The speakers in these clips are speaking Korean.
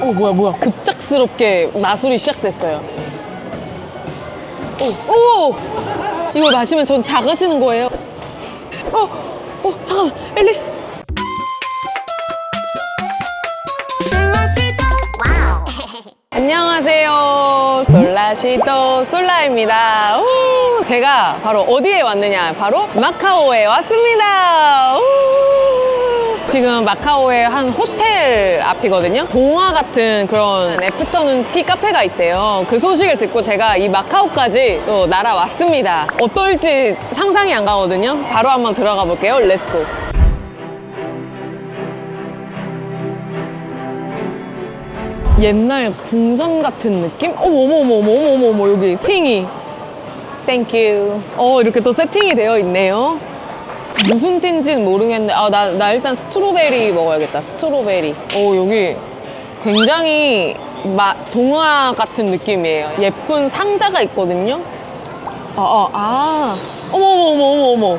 어 뭐야 뭐야. 급작스럽게 마술이 시작됐어요. 오, 오! 이걸 마시면 전 작아지는 거예요. 어, 어 잠깐만. 앨리스. 안녕하세요. 솔라시도 솔라입니다. 우! 제가 바로 어디에 왔느냐? 바로 마카오에 왔습니다. 우! 지금 마카오의 한 호텔 앞이거든요. 동화 같은 그런 애프터눈 티 카페가 있대요. 그 소식을 듣고 제가 이 마카오까지 또 날아왔습니다. 어떨지 상상이 안 가거든요. 바로 한번 들어가 볼게요. 렛츠고 옛날 궁전 같은 느낌? 어머 어머 어머 어머 어머 어머 어머 여기. 스팅이. 땡큐 어 이렇게 또 세팅이 되어 있네요 무슨 티인지는 모르겠는데 아 나 나 일단 스트로베리 먹어야겠다 스트로베리. 오 여기 굉장히 마, 동화 같은 느낌이에요. 예쁜 상자가 있거든요? 아, 아, 아. 어머 어머 어머 어머 어머.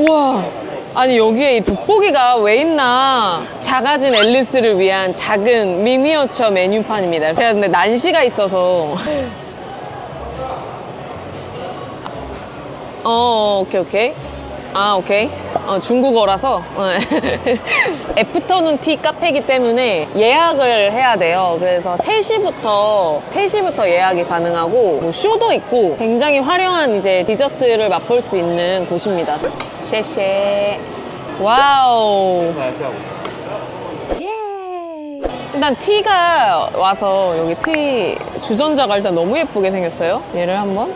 우와. 아니 여기에 이 돋보기가 왜 있나? 작아진 앨리스를 위한 작은 미니어처 메뉴판입니다. 제가 근데 난시가 있어서 어 오케이 오케이. 아 오케이. 어, 중국어라서. 어. 애프터눈 티 카페이기 때문에 예약을 해야 돼요. 그래서 3시부터 3시부터 예약이 가능하고 뭐 쇼도 있고 굉장히 화려한 이제 디저트를 맛볼 수 있는 곳입니다. 쉐쉐. 와우. 일단 티가 와서 여기 티 주전자가 일단 너무 예쁘게 생겼어요. 얘를 한번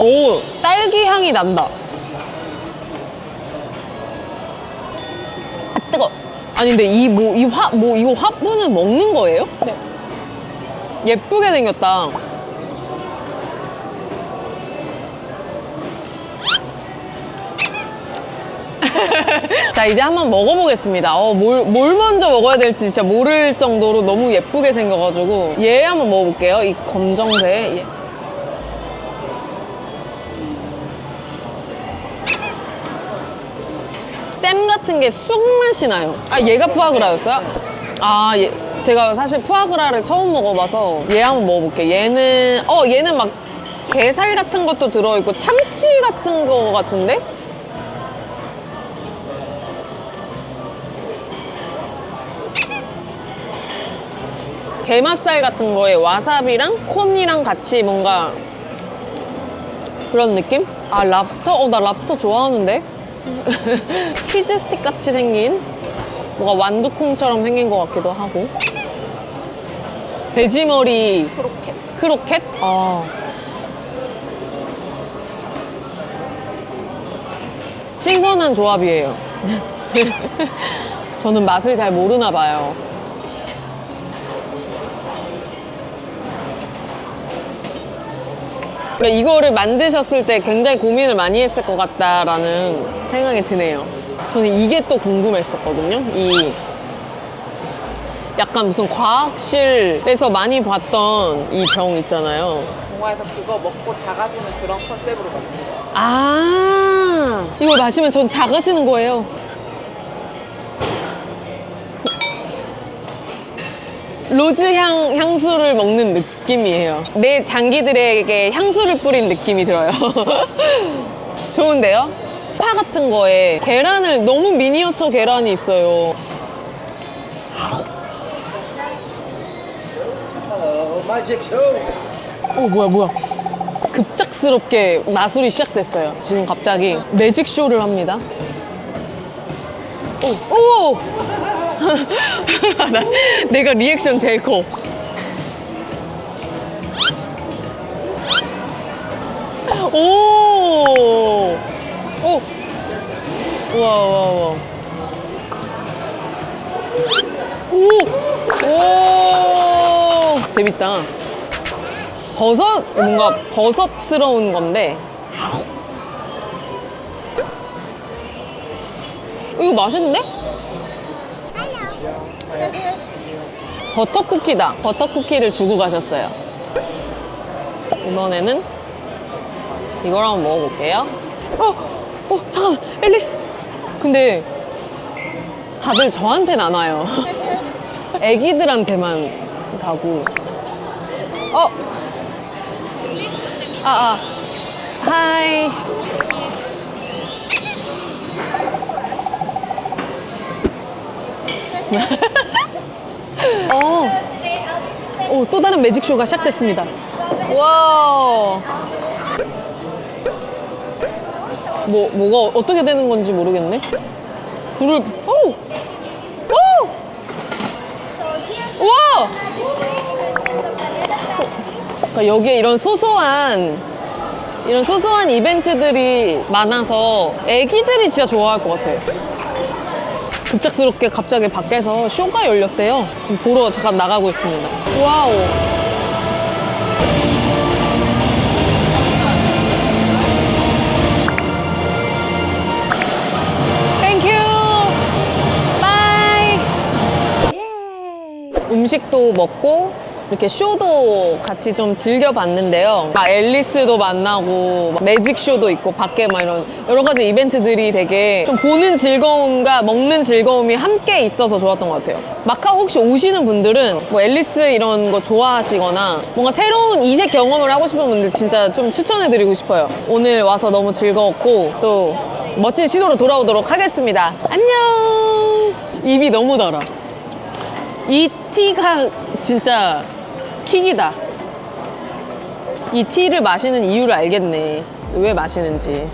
오 딸기 향이 난다. 아 뜨거. 아니 근데 이 뭐 이 화 뭐 이거 화분은 먹는 거예요? 네. 예쁘게 생겼다. 자 이제 한번 먹어보겠습니다. 어, 뭘, 뭘 먼저 먹어야 될지 진짜 모를 정도로 너무 예쁘게 생겨가지고. 얘 한번 먹어볼게요. 이 검정색 잼 같은 게 쑥 맛이 나요. 아, 얘가 푸아그라였어요? 아, 얘, 제가 사실 푸아그라를 처음 먹어봐서 얘 한번 먹어볼게요. 얘는, 어, 얘는 막 게살 같은 것도 들어있고 참치 같은 거 같은데? 게맛살 같은 거에 와사비랑 콘이랑 같이 뭔가 그런 느낌? 아, 랍스터? 어, 나 랍스터 좋아하는데? 치즈 스틱 같이 생긴 뭔가 완두콩처럼 생긴 것 같기도 하고. 돼지머리 크로켓. 크로켓? 아. 신선한 조합이에요. 저는 맛을 잘 모르나 봐요 그러니까 이거를 만드셨을 때 굉장히 고민을 많이 했을 것 같다라는 생각이 드네요. 저는 이게 또 궁금했었거든요. 이 약간 무슨 과학실에서 많이 봤던 이 병 있잖아요. 동화에서 그거 먹고 작아지는 그런 컨셉으로 만든 거야. 아, 이걸 마시면 전 작아지는 거예요. 로즈 향 향수를 먹는 느낌이에요. 내 장기들에게 향수를 뿌린 느낌이 들어요. 좋은데요? 파 같은 거에 계란을 너무 미니어처 계란이 있어요. 어 뭐야 뭐야 급작스럽게 마술이 시작됐어요 지금 갑자기 매직 쇼를 합니다 오! 오! 나, 내가 리액션 제일 커 오! 오! 우와 우와 우와 오! 오! 재밌다 버섯 뭔가 버섯스러운 건데 이거 맛있는데? 버터 쿠키다. 버터 쿠키를 주고 가셨어요. 이번에는 이걸 한번 먹어볼게요. 어, 어, 잠깐만, 앨리스. 근데 다들 저한테는 안 와요. 애기들한테만 가고. 어? 아, 아. 하이. 어. 오, 또 다른 매직쇼가 시작됐습니다. 와. 뭐, 뭐가 어떻게 되는 건지 모르겠네. 불을, 오! 오! 우와! 그러니까 여기에 이런 소소한, 이런 소소한 이벤트들이 많아서 애기들이 진짜 좋아할 것 같아요. 급작스럽게 갑자기 밖에서 쇼가 열렸대요. 지금 보러 잠깐 나가고 있습니다. 와우. 땡큐. 바이. 음식도 먹고 이렇게 쇼도 같이 좀 즐겨봤는데요. 막 앨리스도 만나고 막 매직 쇼도 있고 밖에 막 이런 여러 가지 이벤트들이 되게 좀 보는 즐거움과 먹는 즐거움이 함께 있어서 좋았던 것 같아요. 마카오 혹시 오시는 분들은 뭐 앨리스 이런 거 좋아하시거나 뭔가 새로운 이색 경험을 하고 싶은 분들 진짜 좀 추천해드리고 싶어요. 오늘 와서 너무 즐거웠고 또 멋진 시도로 돌아오도록 하겠습니다. 안녕. 입이 너무 달아. 이 티가 진짜 킥이다. 이 티를 마시는 이유를 알겠네. 왜 마시는지.